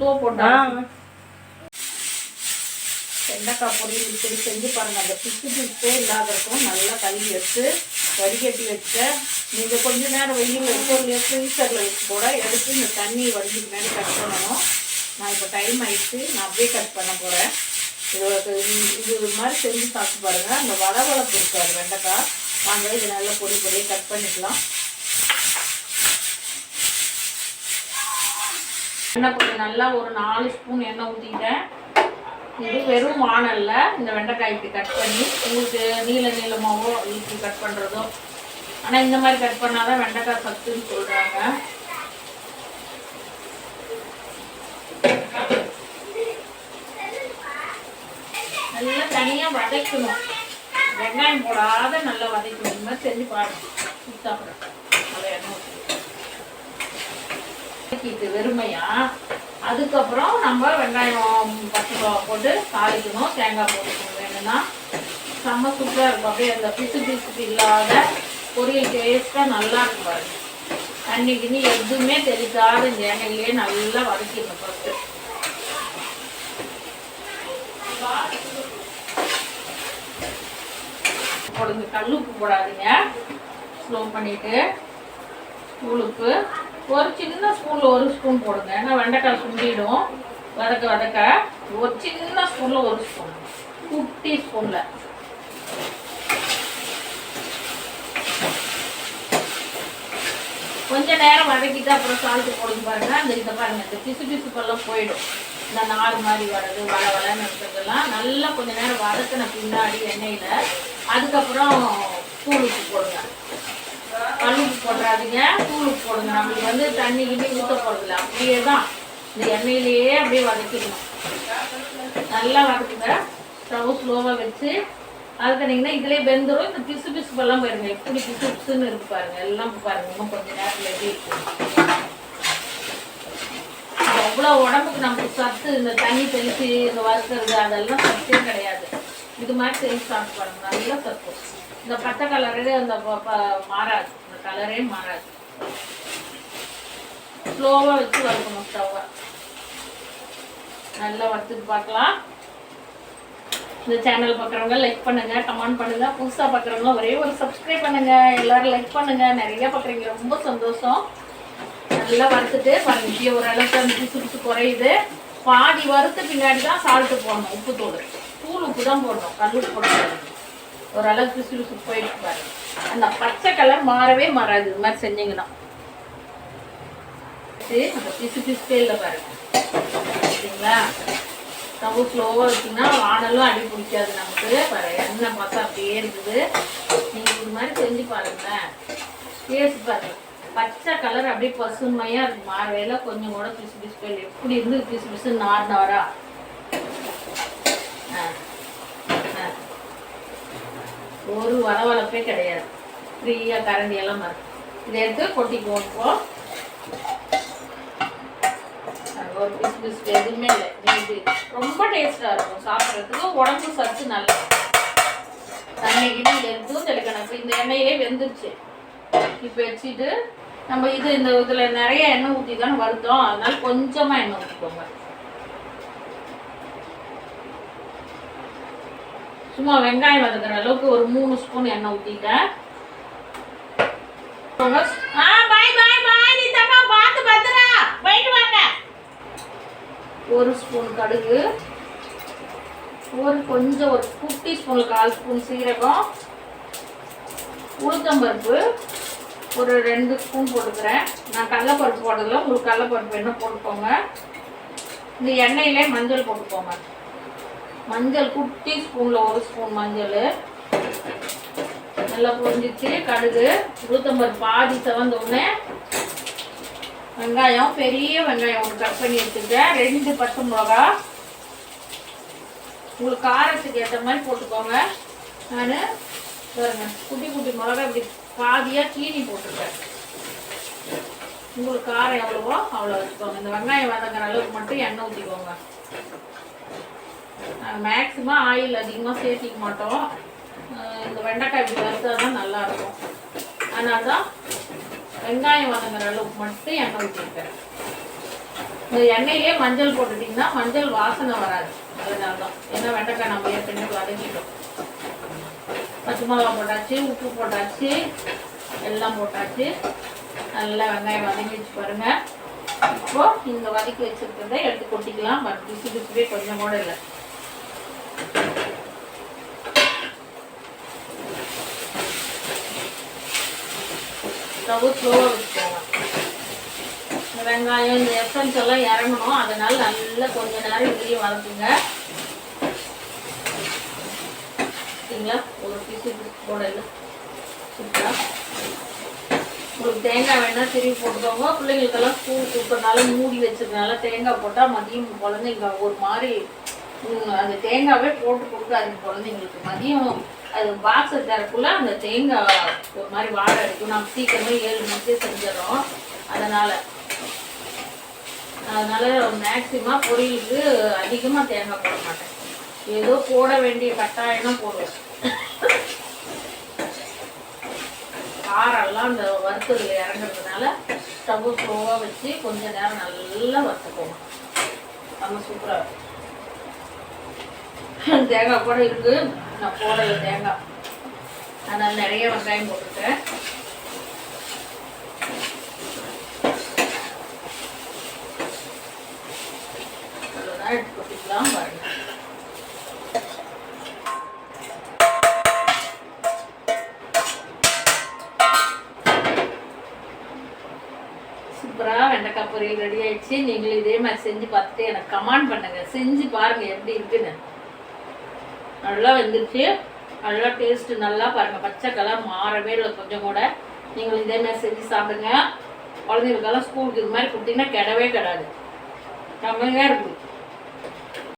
Slow போட்டா வெண்டைக்காய் பொரியல் இப்படி செஞ்சு பாருங்க. அந்த பிசு பிசே இல்லாதருக்கும் நல்லா கழுவி வச்சு வடிகட்டி வச்ச நீங்கள் கொஞ்ச நேரம் வெயில் வச்சு ஒரு ஃப்ரீசரில் வச்சு கூட எடுத்து இந்த தண்ணி வடிஞ்சுக்கு மேலே கட் பண்ணணும். நான் இப்போ டைம் ஆயிடுச்சு. நான் அப்படியே கட் பண்ண போகிறேன் இது இது மாதிரி செஞ்சு சாப்பிட்டு பாருங்க. அந்த வளவளப்பு இருக்காது வெண்டைக்காய். வாங்க இது நல்லா பொடி பொடியை கட் பண்ணிக்கலாம். எண்ணெய் கொஞ்சம் நல்லா ஒரு நாலு ஸ்பூன் எண்ணெய் ஊற்றிட்டேன் இது வெறும் வானல்ல. இந்த வெண்டைக்காய் இப்படி கட் பண்ணி உங்களுக்கு நீள நீளமாவோ இப்படி கட் பண்ணுறதோ ஆனால் இந்த மாதிரி கட் பண்ணாதான் வெண்டைக்காய் சத்துன்னு சொல்கிறாங்க நல்லா தனியாக வதக்கணும். வெங்காயம் போடாத நல்லா வதக்கணும். இந்த மாதிரி செஞ்சு பாருங்க. சுத்தாப்புறம் அதை எண்ணெய் ஊத்தி. வெறுமையா அதுக்கப்புறம் நம்ம வெங்காயம் பச்சை மிளகா போட்டு தாளிக்கணும். தேங்காய் போட்டுக்கணும். வேணும்னா செம்ம சூப்பராக இருக்கும். அப்படியே அந்த பிசு பிசுக்கு இல்லாத பொரியல் டேஸ்ட்டாக நல்லா இருக்கும் பாருங்க தண்ணி கிண்ணி எதுவுமே தெளிக்காத இந்த எண்ணெயிலேயே நல்லா வதக்கிடணும் ஃபஸ்ட்டு போடுங்க கல் உப்பு போடாதீங்க. ஸ்லோ பண்ணிட்டு உளுப்பு ஒரு சின்ன ஸ்பூனில் ஒரு ஸ்பூன் போடுங்க. ஏன்னா வெண்டைக்காய் சுண்டிடும். வதக்க வதக்க. ஒரு சின்ன ஸ்பூனில் ஒரு ஸ்பூன் குட்டி ஸ்பூனில் கொஞ்ச நேரம் வதக்கிட்டு அப்புறம் சால்ட்டு போடுங்க பாருங்க. அந்த இதை பாருங்க. இந்த பிசு பிசுப்பெல்லாம் போயிடும். இந்த நார் மாதிரி வர்றது வள வளன்னு இருக்கிறதெல்லாம் நல்லா கொஞ்ச நேரம் வதக்கின பின்னாடி எண்ணெயில். அதுக்கப்புறம் தூள் உப்பு போடுங்க. கல்லுப்பு போடாதீங்க தூள் போடுங்க. நம்மளுக்கு வந்து தண்ணி கிண்டி ஊற்ற போகிறதில்ல அப்படியே தான் இந்த எண்ணெயிலேயே அப்படியே வதக்கிடணும் நல்லா வதக்குங்க. ஸ்டவ் ஸ்லோவாக வச்சு வதக்குனீங்கன்னா இதுலேயே வெந்துடும் இந்த பிசு பிசுப்பெல்லாம் பாருங்க. எப்படி பிசு பிசுன்னு இருக்கு பாருங்க. எல்லாம் பாருங்க. இன்னும் கொஞ்சம் நேரத்தில் எப்படி அவ்வளோ உடம்புக்கு நமக்கு சத்து. இந்த தண்ணி தெளித்து இந்த வறுக்கிறது அதெல்லாம் சத்தே கிடையாது. இது மாதிரி செஞ்சு சாப்பிட்டு பாருங்க. நல்லா சத்து. இந்த பச்சை கலரே அந்த மாறாது. கலரே மாறாது. ஸ்லோவாக வச்சு வறுக்கணும் ஸ்டவ்வை நல்லா வறுத்துட்டு பார்க்கலாம். இந்த சேனல் பார்க்குறவங்க லைக் பண்ணுங்க கமெண்ட் பண்ணுங்க. புதுசாக பார்க்குறவங்க ஒரே ஒரு சப்ஸ்கிரைப் பண்ணுங்க. எல்லாரும் லைக் பண்ணுங்க. நிறைய பார்க்குறீங்க. ரொம்ப சந்தோஷம். நல்லா வறுத்துட்டு பாருங்க. இப்படியே ஓரளவுக்கு அந்த பிசு பிசு குறையுது. பாதி வறுத்து பின்னாடி தான் சால்ட்டு போடணும். உப்பு தூள். தூள் உப்பு தான் போடணும். கல் உப்பு போடணும் ஓரளவுக்கு பிசு பிசு போயிட்டு பாருங்க. அந்த பச்சை கலர் மாறவே மாறாது. இது மாதிரி செஞ்சீங்கன்னா. பிசு பிசுப்பே இல்லை பாருங்க. சரிங்களா? ஸ்டவ் ஸ்லோவாக வச்சிங்கன்னா வானலும் அடி பிடிக்காது நமக்கு. பாரு எண்ணெய் பார்த்தா அப்படியே இருக்குது. நீங்கள் இது மாதிரி செஞ்சு பாருங்களேன். டேஸ்ட் பாருங்க. பச்சை கலர் அப்படியே பசுமையாக இருக்கு. மாறவேல கொஞ்சம் கூட பிசு பிசு இல்லை. எப்படி இருந்து பிசு பிசு நார் நாரா ஆ ஆ ஒரு வளவளப்பே கிடையாது. ஃப்ரீயாக கரண்டியெல்லாம் மறு இதை எடுத்து கொட்டி போட்டுப்போம் ஒரு பிசு பிசு எதுவுமே இல்லை. நெய் ரொம்ப டேஸ்டாக இருக்கும். சாப்பிட்றதுக்கு உடம்பு சத்து நல்லா தண்ணி கிண்ணி எடுத்தும் தெளிக்கணும் இப்போ இந்த எண்ணெயிலே வெந்துருச்சு. இப்போ வச்சுட்டு நம்ம இது இந்த இதில் நிறைய எண்ணெய் ஊற்றி தானே வருத்தோம். அதனால கொஞ்சமாக எண்ணெய் ஊற்றிக்கோங்க சும்மா வெங்காயம் வதக்குற அளவுக்கு ஒரு மூணு ஸ்பூன் எண்ணெய் ஊற்றிட்டேன் ஆ பாய் பாய் பாய் நீ தம்மா பார்த்து பத்திரா. போயிட்டு வாங்க. ஒரு ஸ்பூன் கடுகு. ஒரு கொஞ்சம் ஒரு குட்டி ஸ்பூன் கால் ஸ்பூன் சீரகம். உளுத்தம்பருப்பு. ஒரு ரெண்டு ஸ்பூன் போட்டுக்கிறேன். நான் கடலைப்பருப்பு போட்டதில்ல. உங்களுக்கு கடலைப்பருப்பு என்ன போட்டுக்கோங்க. இந்த எண்ணெயிலே மஞ்சள் போட்டுக்கோங்க. மஞ்சள் குட்டி ஸ்பூனில் ஒரு ஸ்பூன் மஞ்சள். நல்லா புரிஞ்சிச்சு. கடுகு உளுத்தம்பருப்பு பாதி செவந்த உடனே வெங்காயம் பெரிய வெங்காயம் ஒன்று கட் பண்ணி வச்சுருக்கேன். ரெண்டு பச்சை மிளகா. உங்களுக்கு காரத்துக்கு ஏற்ற மாதிரி போட்டுக்கோங்க. நான் பாருங்க குட்டி குட்டி மிளகா இப்படி பாதியாக சீனி போட்டிருக்கேன். உங்களுக்கு காரம் எவ்வளவோ அவ்வளோ வச்சுக்கோங்க. இந்த வெங்காயம் வதங்குற அளவுக்கு மட்டும் எண்ணெய் ஊற்றிக்கோங்க மேக்ஸிமம் ஆயில் அதிகமாக சேர்த்திக்க மாட்டோம். இந்த வெண்டைக்காய் இப்படி வறுத்தால் தான் நல்லாயிருக்கும். அதனால தான் வெங்காயம் வதங்குற அளவுக்கு மட்டும் எண்ணெய் ஊற்றிருக்கேன் இந்த எண்ணெயிலே மஞ்சள் போட்டுட்டிங்கன்னா மஞ்சள் வாசனை வராது. அதனால தான் ஏன்னா வெண்டைக்காய் நம்ம ஏற்கனவே வதங்கிட்டோம். பச்சை மிளகா போட்டாச்சு உப்பு போட்டாச்சு எல்லாம் போட்டாச்சு. நல்லா வெங்காயம் வதங்கி வச்சு பாருங்க. இப்போது இந்த வதக்கி வச்சுருக்கிறத எடுத்து கொட்டிக்கலாம். பட் பிசு பிசுவே கொஞ்சம் கூட இல்லை. ஸ்டவ் ஸ்லோவாக வச்சுக்கோங்க இந்த வெங்காயம் இந்த எசன்ஸ் எல்லாம் இறங்கணும். அதனால நல்லா கொஞ்ச நேரம் இதுலேயும் வளர்த்துங்க. சரிங்களா? ஒரு பீஸு போட இல்லை உங்களுக்கு தேங்காய் வேணா திரும்பி போட்டுக்கோங்க. பிள்ளைங்களுக்கெல்லாம் ஸ்கூல் கொடுக்கறதுனால மூடி வச்சதுனால தேங்காய் போட்டால் மதியம் குழந்தைங்க ஒரு மாதிரி அந்த தேங்காவே போட்டு கொடுக்காது குழந்தைங்களுக்கு. மதியம் அது பாக்ஸ் தரக்குள்ள அந்த தேங்காய் ஒரு மாதிரி வாழை அடிக்கும். நம்ம சீக்கிரமே ஏழு மணிக்கே செஞ்சிடறோம். அதனால. அதனால மேக்சிமம் பொரியலுக்கு அதிகமாக தேங்காய் போட மாட்டேன். ஏதோ போட வேண்டிய கட்டாயம்னா போடுவேன். காரெல்லாம் அந்த வறுத்ததுல இறங்குறதுனால ஸ்டவ் ஸ்லோவாக வச்சு கொஞ்ச நேரம் நல்லா வறுத்துக்கோங்க. நம்ம சூப்பராக தேங்காய் கூட இருக்குது நான் போடலை தேங்காய். அதனால நிறைய வெங்காயம் போட்டுருக்கேன். அவ்வளோதான் எடுத்து கொட்டிக்கலாம் பாருங்க. சூப்பராக வெண்டைக்காய் பொரியல் ரெடி ஆயிடுச்சு. நீங்களும் இதே மாதிரி செஞ்சு பார்த்துட்டு எனக்கு கமெண்ட் பண்ணுங்க. செஞ்சு பாருங்க எப்படி இருக்குன்னு. நல்லா வெந்துருச்சு. நல்லா டேஸ்ட்டு நல்லா பாருங்கள் பச்சை கலர் மாறவே இல்லை. கொஞ்சம் கூட. நீங்களும் இதே மாதிரி செஞ்சு சாப்பிடுங்க. குழந்தைங்களுக்கெல்லாம் ஸ்கூலுக்கு இது மாதிரி கொடுத்தீங்கன்னா கிடவே கிடாது. கம்மியாக இருக்குது